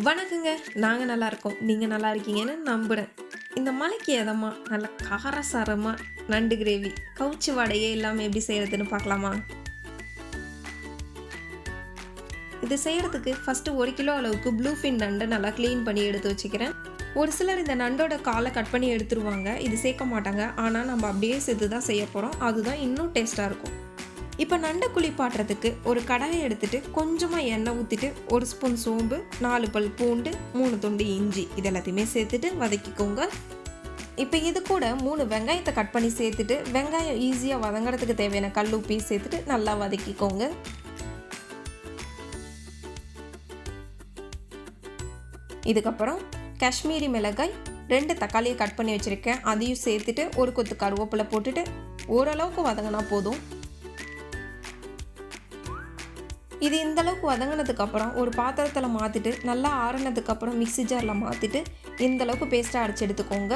வணக்கங்க. நாங்கள் நல்லா இருக்கோம் நீங்கள் நல்லா இருக்கீங்கன்னு நம்புகிறேன் இந்த மலைக்கு எதமாக நல்ல காரசாரமாக நண்டு கிரேவி கவுச்சி வடையே இல்லாமல் எப்படி செய்கிறதுன்னு பார்க்கலாமா? இது செய்கிறதுக்கு ஃபஸ்ட்டு ஒரு கிலோ அளவுக்கு ப்ளூ ஃபின் நண்டை நல்லா க்ளீன் பண்ணி எடுத்து வச்சுக்கிறேன். ஒரு சிலர் இந்த நண்டோட காலை கட் பண்ணி எடுத்துருவாங்க. இது சேர்க்க மாட்டாங்க. ஆனால் நம்ம அப்படியே சேர்த்து தான் செய்ய போகிறோம் அதுதான் இன்னும் டேஸ்ட்டாக இருக்கும். இப்போ நண்டை குளிப்பாட்டுறதுக்கு ஒரு கடாயை எடுத்துட்டு கொஞ்சமாக எண்ணெய் ஊற்றிட்டு ஒரு ஸ்பூன் சோம்பு நாலு பல் பூண்டு மூணு துண்டு இஞ்சி இது எல்லாத்தையுமே சேர்த்துட்டு வதக்கிக்கோங்க. இப்போ இது கூட மூணு வெங்காயத்தை கட் பண்ணி சேர்த்துட்டு வெங்காயம் ஈஸியாக வதங்குறதுக்கு தேவையான கல் உப்பி சேர்த்துட்டு நல்லா வதக்கிக்கோங்க. இதுக்கப்புறம் காஷ்மீரி மிளகாய் ரெண்டு தக்காளியை கட் பண்ணி வச்சுருக்கேன். அதையும் சேர்த்துட்டு ஒரு கொத்து கருவேப்பிலை போட்டுட்டு ஓரளவுக்கு வதங்கினா போதும். இது இந்தளவுக்கு வதங்கினதுக்கப்புறம் ஒரு பாத்திரத்தில் மாற்றிட்டு நல்லா ஆறுனதுக்கப்புறம் மிக்சி மிக்ஸி ஜாரில் மாற்றிட்டு இந்தளவுக்கு பேஸ்ட்டாக அரைச்சி எடுத்துக்கோங்க.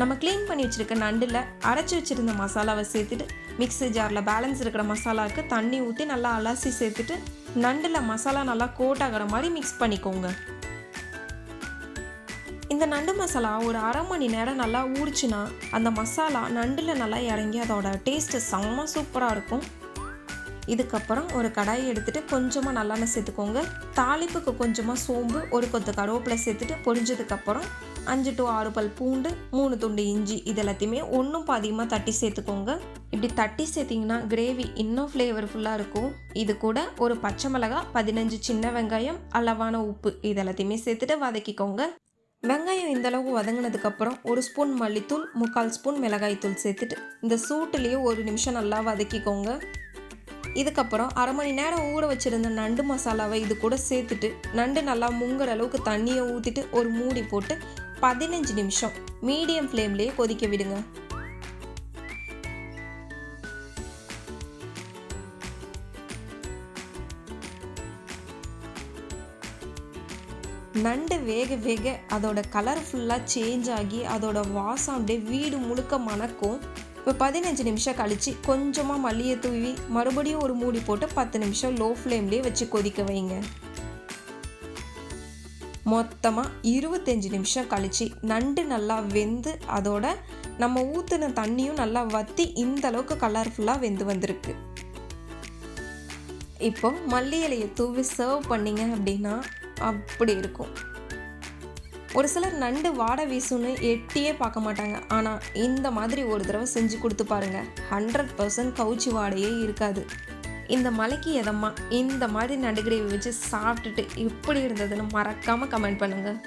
நம்ம க்ளீன் பண்ணி வச்சுருக்க நண்டில் அரைச்சி வச்சுருந்த மசாலாவை சேர்த்துட்டு மிக்ஸி ஜாரில் பேலன்ஸ் இருக்கிற மசாலாவுக்கு தண்ணி ஊற்றி நல்லா அலசி சேர்த்துட்டு நண்டில் மசாலா நல்லா கோட் ஆகிற மாதிரி மிக்ஸ் பண்ணிக்கோங்க. இந்த நண்டு மசாலா ஒரு அரை மணி நேரம் நல்லா ஊறிச்சுன்னா அந்த மசாலா நண்டில் நல்லா இறங்கி அதோட டேஸ்ட்டு செம்ம சூப்பராக இருக்கும். இதுக்கப்புறம் ஒரு கடாயை எடுத்துகிட்டு கொஞ்சமாக நல்லெண்ணெய் சேர்த்துக்கோங்க. தாளிப்புக்கு கொஞ்சமாக சோம்பு ஒரு கொத்து கருவேப்பிலை சேர்த்துட்டு பொரிஞ்சதுக்கப்புறம் அஞ்சு டு ஆறு பல் பூண்டு மூணு துண்டு இஞ்சி இது எல்லாத்தையுமே ஒன்றும் பாதியமாக தட்டி சேர்த்துக்கோங்க. இப்படி தட்டி சேர்த்திங்கன்னா கிரேவி இன்னும் ஃப்ளேவர்ஃபுல்லாக இருக்கும். இது கூட ஒரு பச்சை மிளகா பதினஞ்சு சின்ன வெங்காயம் அளவான உப்பு இது எல்லாத்தையுமே சேர்த்துட்டு வதக்கிக்கோங்க. வெங்காயம் இந்த வதங்கினதுக்கப்புறம் ஒரு ஸ்பூன் மல்லித்தூள் முக்கால் ஸ்பூன் மிளகாய்த்தூள் சேர்த்துட்டு இந்த சூட்டுலேயே ஒரு நிமிஷம் நல்லா வதக்கிக்கோங்க. இதுக்கப்புறம் அரை மணி நேரம் ஊற வச்சுருந்த நண்டு மசாலாவை இது கூட சேர்த்துட்டு நண்டு நல்லா முங்குற அளவுக்கு தண்ணியை ஊற்றிட்டு ஒரு மூடி போட்டு பதினஞ்சு நிமிஷம் மீடியம் ஃப்ளேம்லேயே கொதிக்க விடுங்க. நண்டு வேக வேக அதோட கலர் ஃபுல்லாக சேஞ்ச் ஆகி அதோட வாசம் அப்படியே வீடு முழுக்க மணக்கும். இப்போ பதினஞ்சு நிமிஷம் கழித்து கொஞ்சமாக மல்லியை தூவி மறுபடியும் ஒரு மூடி போட்டு பத்து நிமிஷம் லோ ஃப்ளேம்லேயே வச்சு கொதிக்க வைங்க. மொத்தமாக இருபத்தஞ்சி நிமிஷம் கழித்து நண்டு நல்லா வெந்து அதோட நம்ம ஊற்றின தண்ணியும் நல்லா வற்றி இந்த அளவுக்கு கலர்ஃபுல்லாக வெந்து வந்திருக்கு. இப்போ மல்லி இலையை தூவி சர்வ் பண்ணிங்க அப்படின்னா அப்படி இருக்கும். ஒரு சிலர் நண்டு வாடை வீசுன்னு எட்டியே பார்க்க மாட்டாங்க. ஆனால் இந்த மாதிரி ஒரு தடவை செஞ்சு கொடுத்து பாருங்க. ஹண்ட்ரட் பர்சன்ட் கவுச்சி வாடையே இருக்காது. இந்த மலைக்கு எதம்மா? இந்த மாதிரி நண்டு வச்சு சாப்பிட்டுட்டு எப்படி இருந்ததுன்னு மறக்காமல் கமெண்ட் பண்ணுங்கள்